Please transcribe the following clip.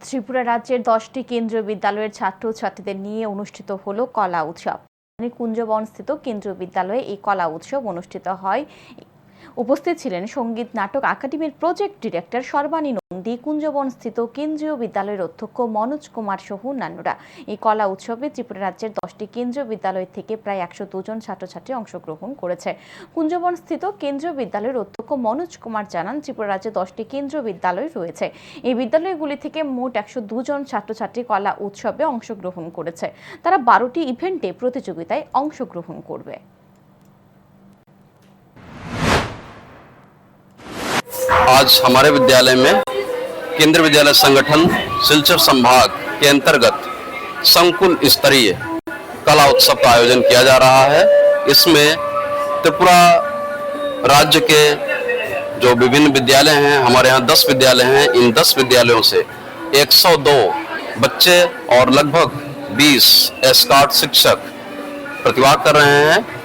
ত্রিপুরা রাজ্যের দশটি কেন্দ্রীয় বিদ্যালয়ের ছাত্র ছাত্রীদের নিয়ে অনুষ্ঠিত হল কলা উৎসব। কুঞ্জবনস্থিত কেন্দ্রীয় বিদ্যালয়ে এই কলা উৎসব অনুষ্ঠিত হয়। উপস্থিত ছিলেন সংগীত নাটক একাডেমির প্রজেক্ট ডিরেক্টর সর্বানী নন্দী, কুঞ্জবনস্থিত কেন্দ্রীয় বিদ্যালয়ের অধ্যক্ষ মনোজ কুমার সহ অন্যান্যরা। এই কলা উৎসবে ত্রিপুরা রাজ্যের দশটি কেন্দ্রীয় বিদ্যালয় থেকে প্রায় একশো দুজন ছাত্রছাত্রী অংশগ্রহণ করেছে। কুঞ্জবনস্থিত কেন্দ্রীয় বিদ্যালয়ের অধ্যক্ষ মনোজ কুমার জানান, ত্রিপুরা রাজ্যে দশটি কেন্দ্রীয় বিদ্যালয় রয়েছে। এই বিদ্যালয়গুলি থেকে মোট একশো দুজন ছাত্রছাত্রী কলা উৎসবে অংশগ্রহণ করেছে। তারা বারোটি ইভেন্টে প্রতিযোগিতায় অংশগ্রহণ করবে। आज हमारे विद्यालय में केंद्रीय विद्यालय संगठन सिलचर संभाग के अंतर्गत संकुल स्तरीय कला उत्सव का आयोजन किया जा रहा है। इसमें त्रिपुरा राज्य के जो विभिन्न विद्यालय हैं, हमारे यहाँ 10 विद्यालय हैं। इन 10 विद्यालयों से 102 बच्चे और लगभग 20 एस्कॉट शिक्षक प्रतिभाग कर रहे हैं।